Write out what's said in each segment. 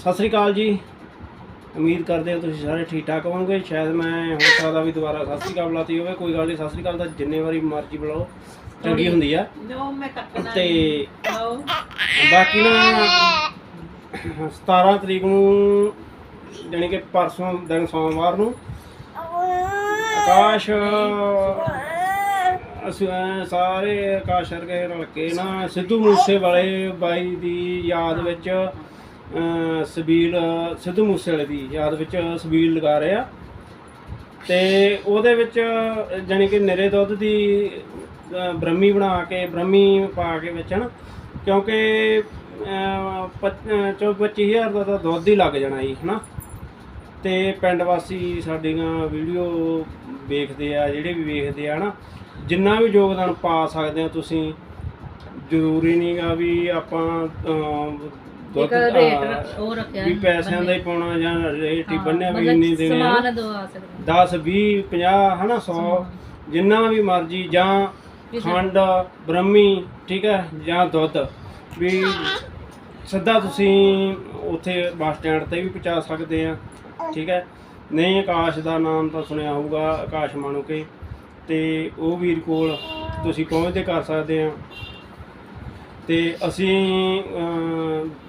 ਸਤਿ ਸ੍ਰੀ ਅਕਾਲ ਜੀ। ਉਮੀਦ ਕਰਦੇ ਹਾਂ ਤੁਸੀਂ ਸਾਰੇ ਠੀਕ ਠਾਕ ਹੋਵੋਗੇ। ਸ਼ਾਇਦ ਮੈਂ ਹੋ ਸਕਦਾ ਵੀ ਦੁਬਾਰਾ ਸਤਿ ਸ੍ਰੀ ਅਕਾਲ ਬੁਲਾਤੀ ਹੋਵੇ। ਕੋਈ ਗੱਲ ਨਹੀਂ ਸਤਿ ਸ੍ਰੀ ਅਕਾਲ ਤਾਂ ਜਿੰਨੇ ਵਾਰੀ ਮਰਜ਼ੀ ਬੁਲਾਓ। ਚੰਗੀ ਹੁੰਦੀ ਆ। ਨੋ ਮੈਂ ਕੱਟਣਾ ਤੇ ਬਾਕੀ ਨਾ 17 ਤਰੀਕ ਨੂੰ ਜਾਣੀ ਕਿ ਪਰਸੋਂ ਦਿਨ ਸੋਮਵਾਰ ਨੂੰ ਆਕਾਸ਼ ਅਸੀਂ ਸਾਰੇ ਆਕਾਸ਼ ਵਰਗੇ ਰਲ ਕੇ ਨਾ ਸਿੱਧੂ ਮੂਸੇ ਵਾਲੇ ਬਾਈ ਦੀ ਯਾਦ ਵਿੱਚ ਸਬੀਲ ਸਿੱਧੂ ਮੂਸੇਵਾਲੇ ਦੀ ਯਾਦ ਵਿੱਚ ਸਬੀਲ ਲਗਾ ਰਹੇ ਆ। ਤੇ ਉਹਦੇ ਵਿੱਚ ਜਾਣੀ ਕਿ ਨਿਰੇ ਦੁੱਧ ਦੀ ਅਹ, ਬ੍ਰਹਮੀ ਬਣਾ ਕੇ ਬ੍ਰਹਮੀ ਪਾ ਕੇ ਵਿੱਚ ਹਨ ਕਿਉਂਕਿ 25000 ਦਾ ਤਾਂ ਦੁੱਧ ਹੀ ਲੱਗ ਜਾਣਾ ਜੀ ਹਨਾ। ਤੇ ਪਿੰਡ ਵਾਸੀ ਸਾਡੀਆਂ ਵੀਡੀਓ ਵੇਖਦੇ ਆ ਜਿਹੜੇ ਵੀ ਵੇਖਦੇ ਆ ਨਾ ਜਿੰਨਾ ਵੀ ਯੋਗਦਾਨ ਪਾ ਸਕਦੇ ਆ ਤੁਸੀਂ ਜ਼ਰੂਰੀ ਨਹੀਂਗਾ ਵੀ ਆਪਾਂ ਇੱਕ ਰੇਟ ਅਹ, ਰੱਖ- ਉਹ ਰੱਖਿਆ ਵੀ ਪੈਸਿਆਂ ਦਾ ਹੀ ਪਾਉਣਾ ਜਾਂ ਰੇਟ ਹੀ ਬੰਨਿਆ ਵੀ ਮਤਲਬ ਇੰਨੀ ਦੇਣੇ ਆ। ਸਮਾਨ ਦਵਾ ਸਕਦੇ। 10 20 50 ਹਨਾ 100 ਜਿੰਨਾ ਵੀ ਮਰਜ਼ੀ ਜਾਂ ਖੰਡ ਬ੍ਰਹਮੀ ਠੀਕ ਹੈ ਜਾਂ ਦੁੱਧ। ਵੀ ਸਿੱਧਾ ਤੁਸੀਂ ਉੱਥੇ ਬੱਸ ਸਟੈਂਡ ਤੇ ਵੀ ਪਹੁੰਚਾ ਸਕਦੇ ਆ ਠੀਕ ਹੈ। ਨਹੀਂ ਆਕਾਸ਼ ਦਾ ਨਾਮ ਤਾਂ ਸੁਣਿਆ ਹੋਊਗਾ ਆਕਾਸ਼ ਮਾਣੂਕੇ। ਤੇ ਉਹ ਵੀਰ ਕੋਲ ਤੁਸੀਂ ਪਹੁੰਚਦੇ ਕਰ ਸਕਦੇ ਆ। ਤੇ ਅਸੀਂ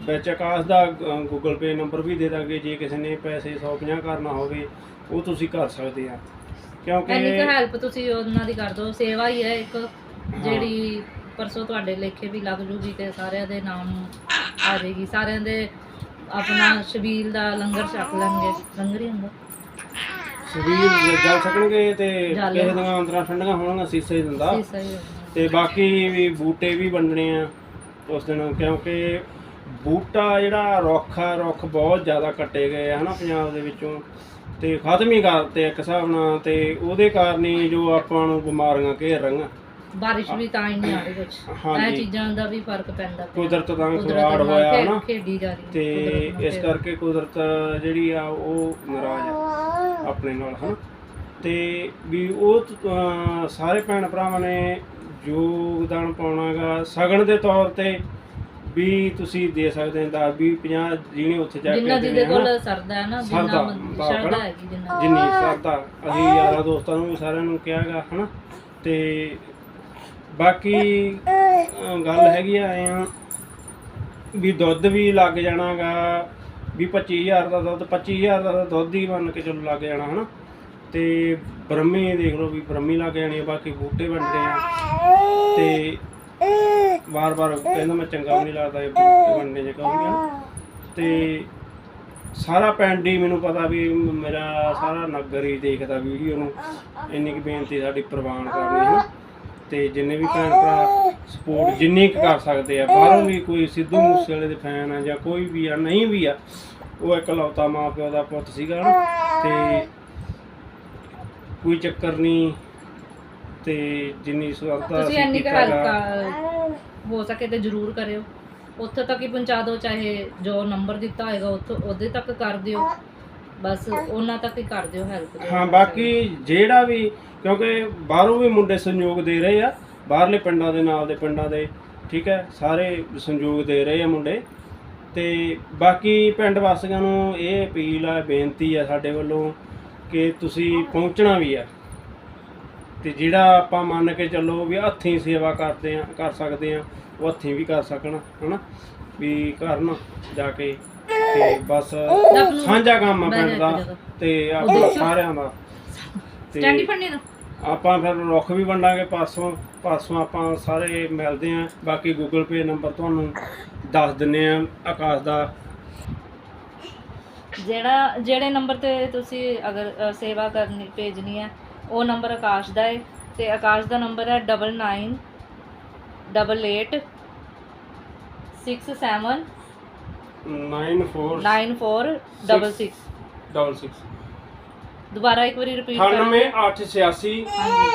ਵਿੱਚ ਆਕਾਸ਼ ਦਾ ਗੂਗਲ ਪੇ ਨੰਬਰ ਵੀ ਦੇ ਦਾਂਗੇ ਜੇ ਕਿਸੇ ਨੇ ਪੈਸੇ 150 ਕਰਨਾ ਹੋਵੇ ਉਹ ਤੁਸੀਂ ਕਰ ਸਕਦੇ ਆ। ਇੰਨੀ ਕੁ ਕਿਉਂਕਿ ਹੈਲਪ ਤੁਸੀਂ ਉਹਨਾਂ ਦੀ ਕਰ ਦਿਓ ਸੇਵਾ ਹੀ ਹੈ ਇੱਕ ਜਿਹੜੀ ਪਰਸੋਂ ਤੁਹਾਡੇ ਲੇਖੇ ਵੀ ਲੱਗ ਜੂਗੀ ਤੇ ਸਾਰਿਆਂ ਦੇ ਨਾਮ ਆ ਜਾਏਗੀ। ਸਾਰਿਆਂ ਦੇ ਆਪਣਾ ਸ਼ਬੀਲ ਦਾ ਲੰਗਰ ਛਕ ਲੈਣਗੇ। ਲੰਗਰ ਹੀ ਹੁੰਦਾ। ਸਰੀਰ ਜਲ ਸਕਣਗੇ ਤੇ। ਕਿਸੇ ਦੀਆਂ ਅੰਦਰਾਂ ਠੰਡੀਆਂ ਹੋਣਗੀਆਂ ਸੀਸੇ ਹੀ ਦਿੰਦਾ। ਸੀਸਾ ਹੀ ਹੁੰਦਾ। ਤੇ ਬਾਕੀ ਵੀ ਬੂਟੇ ਵੀ ਵੰਡਣੇ ਆ। ਉਸ ਦਿਨ ਕਿਉਂਕਿ ਬੂਟਾ ਜਿਹੜਾ ਰੁੱਖ ਆ ਰੁੱਖ ਬਹੁਤ ਜ਼ਿਆਦਾ ਕੱਟੇ ਗਏ ਹਨਾ ਪੰਜਾਬ ਦੇ ਵਿੱਚੋਂ ਤੇ ਖਤਮ ਹੀ ਕਰਤੇ ਇੱਕ ਹਿਸਾਬ ਨਾਲ ਤੇ ਉਹਦੇ ਕਾਰਨ ਹੀ ਜੋ ਆਪਾਂ ਨੂੰ ਬਿਮਾਰੀਆਂ ਘੇਰ ਰਹੀਆਂ ਬਾਰਿਸ਼ ਵੀ ਤਾਂ ਹੀ ਨਹੀਂ ਆ ਰਹੀ ਹਾਂਜੀ। ਇਹ ਚੀਜ਼ਾਂ ਦਾ ਵੀ ਫ਼ਰਕ ਪੈਂਦਾ। ਕੁਦਰਤ ਦਾ ਖਿਲਵਾੜ ਹੋਇਆ ਹਨਾ ਖੇਡੀ ਜਾ ਰਹੀ ਤੇ ਇਸ। ਕਰਕੇ ਕੁਦਰਤ ਜਿਹੜੀ ਆ ਉਹ ਨਾਰਾਜ਼ ਆ ਆਪਣੇ ਨਾਲ ਹਨਾ ਤੇ ਵੀ ਉਹ ਅਹ ਸਾਰੇ ਭੈਣ ਭਰਾਵਾਂ ਨੇ ਯੋਗਦਾਨ ਪਾਉਣਾਗਾ ਸਗਣ ਦੇ ਤੌਰ ਤੇ ਵੀ ਤੁਸੀਂ ਦੇ ਸਕਦੇ ਦਾ 20 50 ਜਿਹਨੇ ਉੱਥੇ ਜਾ ਕੇ ਜਿੰਨਾ ਦੇਣੇ ਜਿਹਦੇ ਹਨਾ। ਕੋਲ ਸਰਦਾ ਹੈ ਨਾ ਜਿੰਨਾ ਸਰਦਾ। ਹੈਗੀ ਜਿੰਨਾ ਜਿੰਨੀ ਅਸੀਂ ਯਾਰਾਂ ਦੋਸਤਾਂ ਨੂੰ ਵੀ ਸਾਰਿਆਂ ਨੂੰ ਕਿਹਾਗਾ ਹਨਾ ਤੇ ਬਾਕੀ ਅਹ, ਗੱਲ ਹੈਗੀ ਆ ਐਂ ਆ ਵੀ ਦੁੱਧ ਵੀ ਲੱਗ ਜਾਣਾਗਾ ਵੀ 25000 ਦਾ ਦੁੱਧ 25000 ਦਾ ਤਾਂ ਦੁੱਧ ਹੀ ਮੰਨ ਕੇ ਚਲੋ ਲੱਗ ਜਾਣਾ ਹਨਾ ਤੇ ਬ੍ਰਹਮੀ ਦੇਖ ਲਓ ਵੀ ਬ੍ਰਹਮੀ ਲੱਗ ਜਾਣੀ ਆ, ਬਾਕੀ ਬੂਟੇ ਵੰਡਣੇ ਆ। ਤੇ ਵਾਰ-ਵਾਰ ਕਹਿੰਦਾ ਮੈਂ ਚੰਗਾ ਵੀ ਨਹੀਂ ਲੱਗਦਾ ਇਹ ਬੂਟੇ ਵੰਡਣੇ ਜੇ ਕਹੋਗੇ ਤੇ ਸਾਰਾ ਪਿੰਡ ਹੀ ਮੈਨੂੰ ਪਤਾ ਵੀ ਮੇਰਾ ਸਾਰਾ ਨਗਰ ਹੀ ਦੇਖਦਾ ਵੀਡੀਓ ਨੂੰ। ਇੰਨੀ ਕੁ ਬੇਨਤੀ ਸਾਡੀ ਪ੍ਰਵਾਨ ਕਰਨੀ ਹੈ ਤੇ ਜਿੰਨੇ ਵੀ ਭੈਣ ਭਰਾ ਸਪੋਰਟ ਜਿੰਨੀ ਕੁ ਕਰ ਸਕਦੇ ਆ, ਬਾਹਰੋਂ ਵੀ ਕੋਈ ਸਿੱਧੂ ਮੂਸੇਵਾਲੇ ਦੇ ਫੈਨ ਆ ਜਾਂ ਕੋਈ ਵੀ ਆ, ਨਹੀਂ ਵੀ ਆ, ਉਹ ਇੱਕ ਲੌਤਾ ਮਾਂ ਪਿਓ ਦਾ ਪੁੱਤ ਸੀਗਾ ਨਾ। ਤੇ ਕੋਈ ਚੱਕਰ ਨਹੀਂ ਤੇ ਜਿੰਨੀ ਸਰਦਾ ਤੁਸੀਂ ਇੰਨੀ ਕੁ ਹੈਲਪ ਹੋ ਸਕੇ ਤੇ ਜ਼ਰੂਰ ਕਰਿਓ। ਉੱਥੇ ਤੱਕ ਹੀ ਪਹੁੰਚਾ ਦਿਓ ਚਾਹੇ ਜੋ ਨੰਬਰ ਦਿੱਤਾ ਹੋਏਗਾ ਉੱਥੋਂ ਉਹਦੇ ਤੱਕ ਕਰ ਦਿਓ। ਬਸ ਉਹਨਾਂ ਤੱਕ ਹੀ ਕਰ ਦਿਓ ਹੈਲਪ ਹਾਂ ਬਾਕੀ ਜਿਹੜਾ ਵੀ ਕਿਉਂਕਿ ਬਾਹਰੋਂ ਵੀ ਮੁੰਡੇ ਸੰਯੋਗ ਦੇ ਰਹੇ ਆ ਬਾਹਰਲੇ ਪਿੰਡਾਂ ਦੇ ਨਾਲ ਦੇ ਪਿੰਡਾਂ ਦੇ ਠੀਕ ਹੈ ਸਾਰੇ ਸੰਯੋਗ ਦੇ ਰਹੇ ਆ ਮੁੰਡੇ। ਤੇ ਬਾਕੀ ਪਿੰਡ ਵਾਸੀਆਂ ਨੂੰ ਇਹ ਅਪੀਲ ਆ ਬੇਨਤੀ ਆ ਸਾਡੇ ਵੱਲੋਂ ਕਿ ਤੁਸੀਂ ਪਹੁੰਚਣਾ ਵੀ ਆ। ਤੇ ਜਿਹੜਾ ਆਪਾਂ ਮੰਨ ਕੇ ਚੱਲੋ ਵੀ ਹੱਥੀਂ ਸੇਵਾ ਕਰਦੇ ਆ ਕਰ ਸਕਦੇ ਆ ਉਹ ਹੱਥੀਂ ਵੀ ਕਰ ਸਕਣ ਹਨਾ? ਵੀ ਕਰਨ ਜਾ ਕੇ। ਤੇ ਬਸ ਸਾਂਝਾ ਕੰਮ ਆ ਪਿੰਡ ਦਾ ਤੇ ਆਪਾਂ ਸਾਰਿਆਂ ਦਾ। ਸਟੈਂਡੀ ਤੇ ਫੜਨੀ ਨਾ ਆਪਾਂ ਫਿਰ ਰੁੱਖ ਵੀ ਵੰਡਾਂਗੇ ਪਾਸੋਂ ਪਾਸੋਂ ਆਪਾਂ ਸਾਰੇ ਮਿਲਦੇ ਆਂ। ਬਾਕੀ ਗੂਗਲ ਪੇ ਨੰਬਰ ਤੁਹਾਨੂੰ ਦੱਸ ਦਿੰਨੇ ਆ ਆਕਾਸ਼ ਦਾ। ਜਿਹੜਾ ਜਿਹੜੇ ਨੰਬਰ ਤੇ ਤੁਸੀਂ ਅਗਰ ਅ, ਸੇਵਾ ਕਰਨੀ ਭੇਜਣੀ ਹੈ ਉਹ ਨੰਬਰ ਆਕਾਸ਼ ਦਾ ਹੈ ਤੇ ਆਕਾਸ਼ ਦਾ ਨੰਬਰ ਹੈ 99 88 67 94 9466 66 ਦੁਬਾਰਾ ਇੱਕ ਵਾਰੀ ਰਿਪੀਟ ਕਰ। 98886 ਹਾਂਜੀ।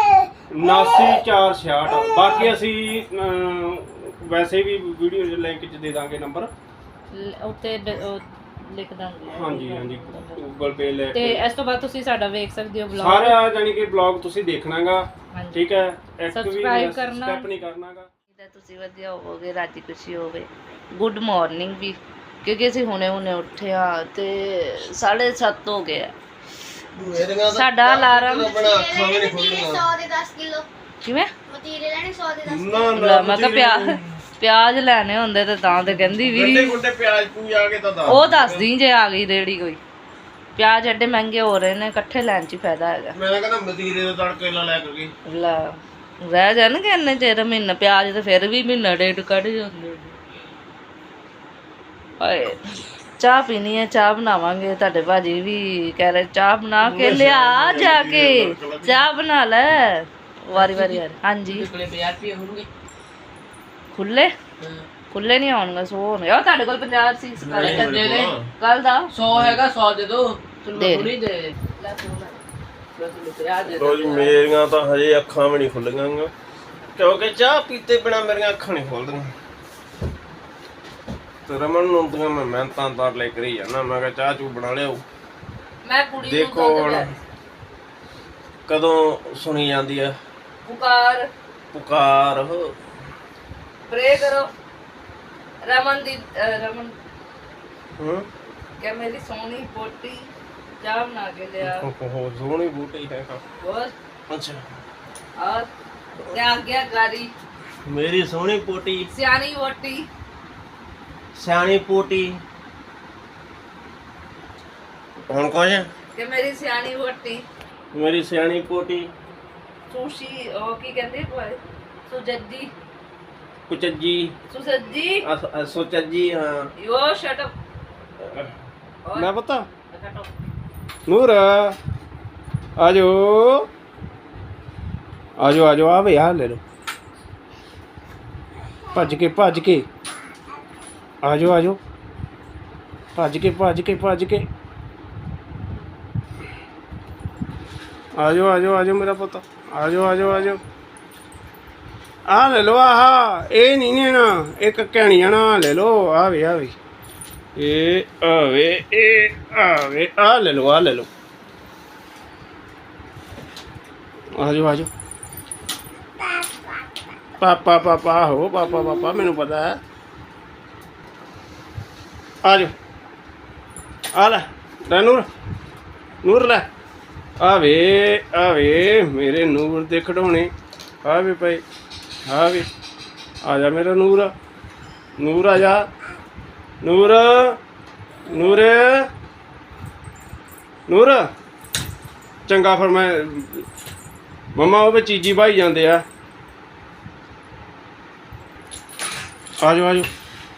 79466 ਬਾਕੀ ਅਸੀਂ ਅਮ, ਵੈਸੇ ਵੀ ਵੀਡੀਓ ਦੇ ਲਿੰਕ 'ਚ ਦੇ ਦਾਂਗੇ ਨੰਬਰ ਲ- ਉੱਤੇ ਡ- ਉਹ ਲਿਖ ਦਾਂਗੇ ਹਾਂਜੀ ਹਾਂਜੀ। ਗੂਗਲ ਪੇ ਲੈ ਤੇ ਕੇ। ਇਸ ਤੋਂ ਬਾਅਦ ਤੁਸੀਂ ਸਾਡਾ ਵੇਖ ਸਕਦੇ ਹੋ ਵਲੌਗ ਸਾਰਾ ਜਾਨੀ ਕਿ ਬਲੌਗ ਤੁਸੀਂ ਦੇਖਣਾਗਾ। ਹਾਂਜੀ। ਠੀਕ ਹੈ? ਇੱਕ ਵੀ Subscribe ਕਰਨਾ। ਸਟੈਪ ਨਹੀਂ ਕਰਨਾਗਾ। ਤਾਂ ਤੁਸੀਂ ਵਧੀਆ ਹੋਵੋਗੇ ਰਾਤੀ ਖੁਸ਼ੀ ਹੋਵੇ। ਗੁੱਡ ਮਾਰਨਿੰਗ ਵੀ ਕਿਉਂਕਿ ਅਸੀਂ ਹੁਣੇ ਹੁਣੇ ਉੱਠੇ ਆ ਤੇ 7:30 ਹੋ ਗਏ ਆ। ਸਾਡਾ ਅਲਾਰਮ ਨਹੀਂ ਖੁੱਲਣੀਆਂ 100 ਦੇ 10 ਕਿਲੋ। ਕਿਵੇਂ? ਮਤੀਰੇ ਲੈਣੇ 100 ਦੇ 10 ਨਾ ਲੈ, ਮੈਂ ਕਿਹਾ ਪਿਆਜ਼ ਪਿਆਜ਼ ਲੈਣੇ ਹੁੰਦੇ ਤੇ ਤਾਂ ਤੇ ਕਹਿੰਦੀ ਵੀ ਗੁੰਡੇ ਪਿਆਜ਼ ਪੂਜ ਆ ਕੇ ਤਾਂ ਦੱਸ ਉਹ ਦੱਸਦੀ ਜੇ ਆ ਗਈ ਰੇੜੀ ਕੋਈ। ਪਿਆਜ਼ ਐਡੇ ਮਹਿੰਗੇ ਹੋ ਰਹੇ ਨੇ ਇਕੱਠੇ ਲੈਣ 'ਚ ਹੀ ਫਾਇਦਾ ਹੈਗਾ। ਮੈਂ ਤਾਂ ਕਹਿੰਦਾ ਮਤੀਰੇ ਦਾ ਤੜਕੇ ਲਾ ਲੈ ਕੇ ਲੈ ਰਹਿ ਜਾਣਗੇ ਇੰਨੇ ਚਿਰ ਮਹੀਨਾ ਪਿਆਜ਼ ਤੇ ਫਿਰ ਵੀ ਮਹੀਨਾ ਡੇਢ ਕੱਢ ਜਾਂਦੇ ਨੇ। ਹਾਏ ਚਾਹ ਪੀਣੀ ਹੈ ਚਾਹ ਬਣਾਵਾਂਗੇ ਤੁਹਾਡੇ ਭਾਜੀ ਵੀ ਕਹਿ ਰਹੇ ਚਾਹ ਬਣਾ ਕੇ ਲਿਆ ਜਾ ਕੇ ਚਾਹ ਬਣਾ ਲੈ। ਵਾਰੀ ਵਾਰੀ ਵਾਰੀ ਹਾਂਜੀ। ਖੁੱਲੇ ਖੁੱਲੇ ਨਹੀਂ ਆਉਣਗੇ ਸੋ ਹੋਣਗੇ। ਉਹ ਤੁਹਾਡੇ ਕੋਲ 50 ਸੀ ਕੱਲ ਦਾ? 100 ਹੈਗਾ 100 ਦੇ ਦੋ। ਦੇ ਥੋੜੀ ਦੇ। ਰੋਜ਼ ਮੇਰੀਆਂ ਤਾਂ ਹਜੇ ਅੱਖਾਂ ਵੀ ਨਹੀਂ ਖੁੱਲੀਆਂ ਗੀਆਂ। ਕਿਉਂਕਿ ਚਾਹ ਪੀਤੇ ਬਿਨਾ ਮੇਰੀਆਂ ਅੱਖਾਂ ਨਹੀਂ ਖੁੱਲਦੀਆਂ ਤੇ ਰਮਨ ਨੂੰ ਤਾਂ ਮੈਂ ਮਿਹਨਤਾਂ ਤਾਂ ਲੈ ਕਰੀ ਜਾਣਾ ਮੈਂ ਕਿਹਾ ਚਾਹ ਚੂ ਬਣਾ ਲਿਆਓ। ਮੈਂ ਕੁੜੀ ਨੂੰ ਦੇਖੋ ਦੁੱਧ ਹੁਣ ਕਦੋਂ ਸੁਣੀ ਜਾਂਦੀ ਆ। ਪੁਕਾਰ। ਪੁਕਾਰ। ਪ੍ਰੇ ਕਰੋ। ਰਮਨ ਦੀ ਰਮਨ। ਹੂੰ? ਕਿ ਮੇਰੀ ਸੋਹਣੀ ਪੋਟੀ ਚਾਹ ਬਣਾ ਕੇ ਲਿਆ ਉਹ ਸੋਹਣੀ ਬੂਟੀ ਹੈ ਕਾ ਹੋਰ? ਅੱਛਾ। ਔਰ ਤੇ ਆਗਿਆ ਗਾਰੀ ਮੇਰੀ ਸੋਹਣੀ ਪੋਟੀ ਸਿਆਣੀ ਵੋਟੀ ਸਿਆਣੀ ਪੋਟੀ ਹੁਣ ਕੁਝ ਕਿ ਮੇਰੀ ਸਿਆਣੀ ਵੋਟੀ ਮੇਰੀ ਸਿਆਣੀ ਪੋਟੀ ਸੁਸ਼ੀ ਉਹ ਕੀ ਕਹਿੰਦੇ ਕੋਈ ਸੁਜੱਜੀ ਕੁਚੱਜੀ ਸੁਸੱਜੀ ਅਸ- ਅ- ਸੁਚੱਜੀ ਹਾਂ ਯੋ ਸ਼ਟ ਅਪ ਮੈਂ ਪਤਾ ਨੂਰ ਆਜੋ ਆਜੋ ਆਜੋ ਆ ਵੇ ਆ ਲੈ ਲੋ ਭੱਜ ਕੇ ਭੱਜ ਕੇ ਆਜੋ ਆਜੋ ਭੱਜ ਕੇ ਭੱਜ ਕੇ ਭੱਜ ਕੇ ਆਜੋ ਆਜੋ ਆਜੋ ਮੇਰਾ ਪੁੱਤ ਆਜੋ ਆਜੋ ਆਜੋ ਆ ਲੈ ਲੋ ਆਹ, ਇਹ ਨਹੀਂ ਨੇ ਨਾ, ਇੱਕ ਕਹਾਣੀ ਨਾ ਲੈ ਲੋ ਆ ਵੇ ਆ ਵੇ। ਇਹ ਆਵੇ ਇਹ ਆਵੇ ਆ ਲੈ ਲੋ ਆ ਲੈ ਲਓ। ਆਜੋ ਆਜੋ ਪਾਪਾ ਪਾਪਾ ਹੋ ਪਾਪਾ ਪਾਪਾ, ਮੈਨੂੰ ਪਤਾ ਹੈ। ਆਜੋ ਆ ਲੈ ਲੈ ਨੂਰ ਨੂਰ ਲੈ। ਆਵੇ ਆਵੇ ਮੇਰੇ ਨੂਰ ਦੇ ਖਡਾਉਣੇ ਆਵੇ ਭਾਈ। ਹਾਂ ਵੀ। ਆ ਜਾ ਮੇਰਾ ਨੂਰ। ਨੂਰ ਆ ਜਾ। ਨੂਰ। ਨੂਰ। ਨੂਰ। ਚੰਗਾ ਫਿਰ ਮੈਂ ਮਮਾ ਉਹ ਵੀ ਚੀਜੀ ਭਾਈ ਜਾਂਦੇ ਆ। ਆਜੋ ਆਜੋ।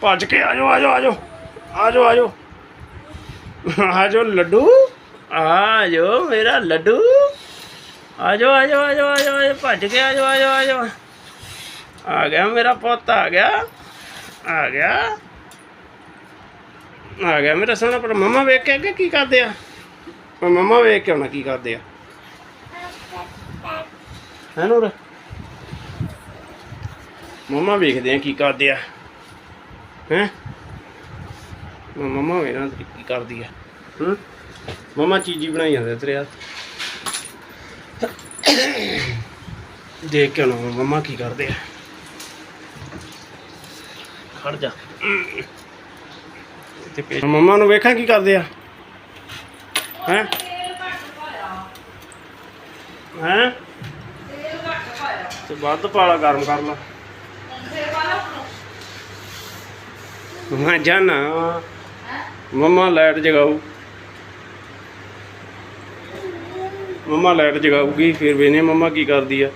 ਭੱਜ ਕੇ ਆਜੋ ਆਜੋ ਆਜੋ। ਆਜੋ ਆਜੋ। ਆਜੋ ਲੱਡੂ। ਆਜੋ ਮੇਰਾ ਲੱਡੂ। ਆਜੋ ਆਜੋ ਆਜੋ ਆਜੋ ਆਜੋ। ਭੱਜ ਕੇ ਆਜੋ ਆਜੋ ਆਜੋ। ਆ ਗਿਆ ਮੇਰਾ ਪੁੱਤ, ਆ ਗਿਆ। ਆ ਗਿਆ। ਆ ਗਿਆ ਮੇਰਾ ਸੋਹਣਾ ਪਰ ਮਮਾ ਵੇਖ ਕੇ ਅੱਗੇ ਕੀ ਕਰਦੇ ਆ? ਮੈਂ ਮਮਾ ਵੇਖ ਕੇ ਆਉਣਾ ਕੀ ਕਰਦੇ ਆ। ਹੈ ਨੂਰ? ਮਮਾ ਵੇਖਦੇ ਆ ਕੀ ਕਰਦੇ ਆ। ਹੈ? ਮਮਾ ਵੇਖਣਾ ਕੀ ਕਰਦੀ ਆ। ਹੂੰ? ਮਮਾ ਚੀਜ਼ੀ ਬਣਾਈ ਜਾਂਦੇ ਤੇਰੇ ਹੱਥ। ਦੇਖ ਕੇ ਆਉਣਾ ਮਮਾ ਕੀ ਕਰਦੇ ਆ। ਖੜ ਜਾ। ਤੇ ਪੇ ਮੰਮਾ ਨੂੰ ਵੇਖਾਂ ਕੀ ਕਰਦੇ ਆ। ਹੈ? ਹੈ? ਤੇ ਵੱਧ ਪਾਲਾ ਗਰਮ ਕਰ ਲਾ। ਮੈਂ ਜਾਣਾ। ਮੰਮਾ ਲਾਈਟ ਜਗਾਊ। ਮੰਮਾ ਲਾਈਟ ਜਗਾਊਗੀ, ਫਿਰ ਵੇਨੇ ਮੰਮਾ ਕੀ ਕਰਦੀ ਆ।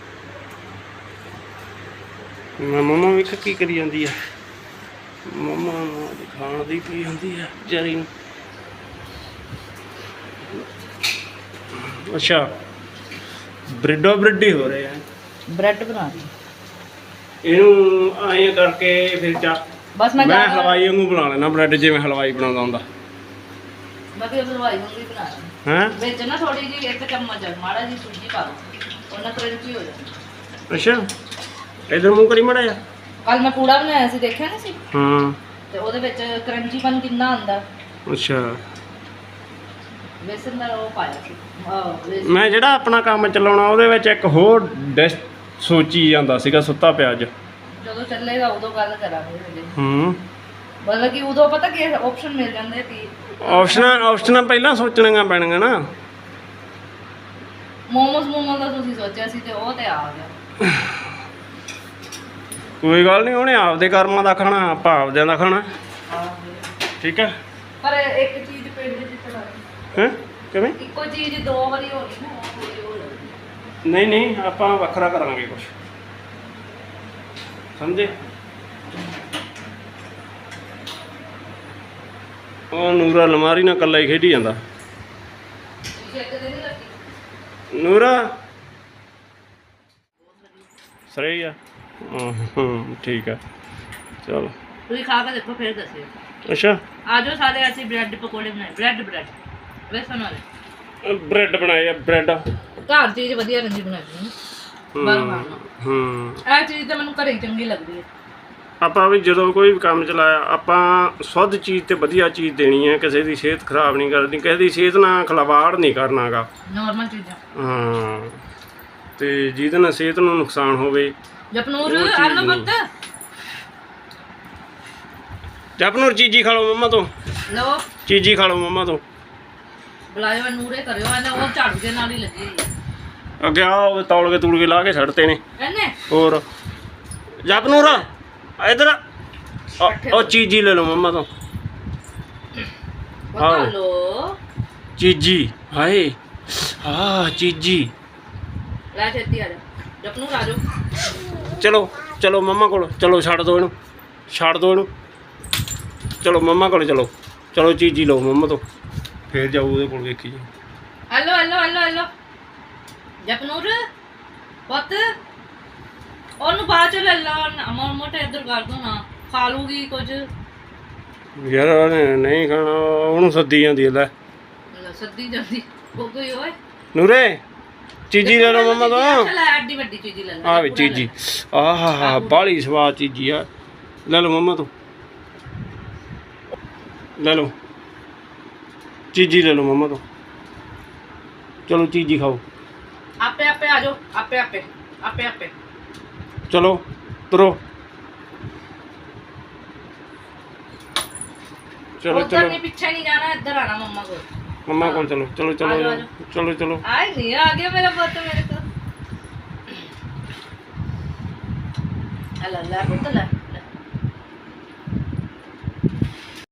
ਮੈਂ ਮੰਮਾ ਵੇਖ ਕੀ ਕਰੀ ਜਾਂਦੀ ਆ। ਮੰਮਾ ਨੂੰ ਖਾਣ ਦੀ ਪਈ ਹੁੰਦੀ ਆ? ਵਿਚਾਰੀ ਨੂੰ। ਅੱਛਾ। ਬ੍ਰੈਡੋ ਬ੍ਰੈਡੀ ਹੋ ਰਹੇ ਆ। ਬ੍ਰੈਡ ਬਣਾ ਇਹਨੂੰ ਐਂ ਕਰਕੇ ਫਿਰ ਚਾ ਬਸ ਮੈਂ ਮੈਂ ਹਲਵਾਈ ਵਾਂਗੂ ਬਣਾ ਲੈਣਾ ਬ੍ਰੈਡ ਜਿਵੇਂ ਹਲਵਾਈ ਬਣਾਉਂਦਾ ਹੁੰਦਾ। ਮੈਂ ਵੀ ਹਲਵਾਈ ਨੂੰ ਵੀ ਬਣਾ ਲਈ ਹੈ? ਵਿੱਚ ਨਾ ਥੋੜੀ ਜਿਹੀ ਇੱਕ ਚਮਚ ਮਾੜਾ ਜੀ ਸੂਜੀ ਪਾ ਦੋ ਉਹਨਾਂ ਕਰੰਚੀ ਹੋ ਜਾਣੀ ਅੱਛਾ। ਇਧਰ ਮੂੰਹ ਕਰੀ ਮੜਾ ਜਾ ਕੱਲ ਮੈਂ ਪੂੜਾ ਬਣਾਇਆ ਸੀ ਦੇਖਿਆ ਨਹੀਂ ਸੀ? ਹਾਂ। ਤੇ ਉਹਦੇ ਵਿੱਚ ਕਰੰਚੀਪਨ ਕਿੰਨਾ ਆਂਦਾ ਅੱਛਾ। ਵੇਸਨ ਦਾ ਉਹ ਪਾਇਆ ਸੀ। ਆਹ ਮੈਂ ਜਿਹੜਾ ਆਪਣਾ ਕੰਮ ਚਲਾਉਣਾ ਉਹਦੇ ਵਿੱਚ ਇੱਕ ਹੋਰ ਡਿਸ਼ ਸੋਚੀ ਜਾਂਦਾ ਸੀਗਾ ਸੁੱਤਾ ਪਿਆਜ਼ ਜਦੋਂ ਚੱਲੇਗਾ ਉਦੋਂ ਗੱਲ ਕਰਾਂਗੇ ਹੂੰ। ਮਤਲਬ ਕਿ ਉਦੋਂ ਪਤਾ ਕੀ ਆਪਸ਼ਨ ਮਿਲ ਜਾਂਦੇ ਕਿ ਆਪਸ਼ਨਾਂ ਆਪਸ਼ਨਾਂ ਪਹਿਲਾਂ ਸੋਚਣੀਆਂ ਪੈਣਗੀਆਂ ਨਾ। ਮੋਮੋਸ ਮੋਮੋਸ ਦਾ ਤੁਸੀਂ ਸੋਚਿਆ ਸੀ ਤੇ ਉਹ ਤੇ ਆ ਗਿਆ। ਕੋਈ ਗੱਲ ਨਹੀਂ ਉਹਨੇ ਆਪਦੇ ਕਰਮਾਂ ਦਾ ਖਾਣਾ ਆਪਾਂ ਆਪਦਿਆਂ ਦਾ ਖਾਣਾ। ਠੀਕ ਹੈ ਪਰ ਇੱਕ ਚੀਜ਼ ਪਿੰਡ ਚ ਚਲਾਈ ਹੈ? ਕਿਵੇਂ? ਇੱਕੋ ਚੀਜ਼ ਦੋ ਵਾਰੀ ਹੋਣੀ ਨਾ ਉਹ ਥੋੜ੍ਹੀ ਹੋ ਜਾਂਦੀ। ਨਹੀਂ ਨਹੀਂ ਆਪਾਂ ਵੱਖਰਾ ਕਰਾਂਗੇ ਕੁਝ ਸਮਝੇ? ਉਹ ਨੂਰਾ ਅਲਮਾਰੀ ਨਾਲ ਕੱਲਾ ਹੀ ਖੇਡੀ ਜਾਂਦਾ। ਤੁਸੀਂ ਇੱਕ ਦਿਨ ਹੀ ਲੱਗੀ। ਨੂਰਾ? ਸਹੀ ਆ। ਹਾਂ ਹਾਂ, ਠੀਕ ਆ ਚਲ। ਤੁਸੀਂ ਖਾ ਕੇ ਦੇਖੋ ਫਿਰ ਦੱਸਿਓ। ਅੱਛਾ। ਆ ਜਾਓ ਸਾਰੇ ਅਸੀਂ ਬ੍ਰੈਡ ਪਕੌੜੇ ਬਣਾਏ। Bread bread. ਵੇਸਣ ਵਾਲੇ ਬ੍ਰੈਡ ਬਣਾਏ ਆ ਬ੍ਰੈਡ। ਘਰ ਚੀਜ਼ ਵਧੀਆ ਰੰਜੀ ਬਣਾਈ ਖਾਣਾ ਹੂੰ ਇਹ ਚੀਜ਼ ਤਾਂ ਮੈਨੂੰ ਘਰੇ ਹੀ ਚੰਗੀ ਲੱਗਦੀ ਹੈ। ਆਪਾਂ ਵੀ ਜਦੋਂ ਕੋਈ ਵੀ ਕੰਮ ਚਲਾਇਆ ਆਪਾਂ ਸੁੱਧ ਚੀਜ਼ ਤੇ ਵਧੀਆ ਚੀਜ਼ ਦੇਣੀ ਹੈ ਕਿਸੇ ਦੀ ਸਿਹਤ ਖਰਾਬ ਨਹੀਂ ਕਰਨੀ ਕਿਸੇ ਦੀ ਸਿਹਤ ਨਾਲ ਖਿਲਵਾੜ ਨਹੀਂ ਕਰਨਾਗਾ। ਨਾਰਮਲ ਚੀਜ਼ਾਂ। ਹਾਂ। ਤੇ ਜਿਹਦੇ ਨਾਲ ਸਿਹਤ ਨੂੰ ਨੁਕਸਾਨ ਹੋਵੇ ਜਪਨੂਰ ਆਲੂ ਨਹੀਂ। ਬੱਤ ਜਪਨੂਰ ਚੀਜੀ ਖਾ ਲਓ ਮੰਮਾ ਤੋਂ। ਲਓ। ਚੀਜੀ ਖਾ ਲਓ ਮੰਮਾ ਤੋਂ। ਬੁਲਾਇਓ ਨੂਰੇ ਕਰਿਓ ਇਹਨੇ ਉਹ ਝਾੜੂ ਦੇ ਨਾਲ ਹੀ ਲੱਗੀ ਹੋਈ ਹੈ। ਅੱਗੇ ਆ ਉਹ ਤੌਲ ਕੇ ਤੂੜ ਕੇ ਲਾ ਕੇ ਛੱਡਤੇ ਨੇ। ਇਹਨੇ? ਹੋਰ। ਜਪਨੂਰ ਇਧਰ ਉਹ ਚੀਜੀ ਲੈ ਲਓ ਮੰਮਾ ਤੋਂ। ਆਓ। ਲੋ ਚੀਜੀ ਹਾਏ। ਆ ਚੀਜੀ। ਲੈ ਛੇਤੀ ਆ ਜਾ। ਜਪਨੂਰ ਆ ਜਾਓ। ਚਲੋ ਚਲੋ ਮੰਮਾ ਕੋਲ ਚਲੋ ਛੱਡ ਦੋ ਇਹਨੂੰ ਛੱਡ ਦੋ ਇਹਨੂੰ। ਚਲੋ ਮੰਮਾ ਕੋਲ ਚਲੋ ਚਲੋ ਚੀਜੀ ਲਓ ਮੰਮਾ ਤੋਂ। ਫੇਰ ਜਾਊ ਉਹਦੇ ਕੋਲ ਵੇਖੀ ਜੀ hello hello hello hello. Japnoor ਪੁੱਤ। ਉਹਨੂੰ ਬਾਅਦ ਚ ਲੈ ਲਾ ਮੋ ਮੋਟੇ ਇੱਧਰ ਕਰ ਦੋ ਨਾ ਖਾ ਲੂਗੀ ਕੁਝ। ਯਾਰ ਉਹਨੇ ਨਹੀਂ ਖਾਣਾ ਉਹਨੂੰ ਸੱਦੀ ਜਾਂਦੀ ਹੈ ਲੈ। ਲੈ, ਸੱਦੀ ਜਾਂਦੀ। ਉਹ ਕੋਈ ਓਏ। ਨੂਰੇ। ਚੀਜੀ ਲੈ ਲਓ ਮੰਮਾ ਤੋਂ ਲੈ ਐਡੀ ਵੱਡੀ ਚੀਜ਼ ਲੈ ਲੈ ਆ ਵੀ ਚੀਜੀ ਆਹਾ ਬਾਲੀ ਸਵਾਦ ਚੀਜੀ ਆ ਲੈ ਲਓ ਮੰਮਾ ਤੋਂ ਲੈ ਲਓ ਚੀਜੀ ਲੈ ਲਓ ਮੰਮਾ ਤੋਂ ਚਲੋ ਚੀਜੀ ਖਾਓ ਆਪੇ ਆਪੇ ਆ ਜਾਓ ਆਪੇ ਆਪੇ ਆਪੇ ਆਪੇ ਚਲੋ ਤੁਰੋ ਚਲੋ ਉਧਰ ਚਲੋ ਨਹੀਂ ਪਿੱਛੇ ਨਹੀਂ ਜਾਣਾ ਇੱਧਰ ਆਣਾ ਮੰਮਾ ਕੋਲ ਮੰਮਾ ਕੋਲ ਚਲੋ ਚਲੋ ਚਲੋ ਆ ਆ ਚਲੋ, ਚਲੋ। ਆਏ ਨਹੀਂ ਆ ਗਿਆ ਮੇਰਾ ਪੁੱਤ ਮੇਰੇ ਕੋਲ। ਹਲਾ ਲੈ ਪੁੱਤ ਲੈ।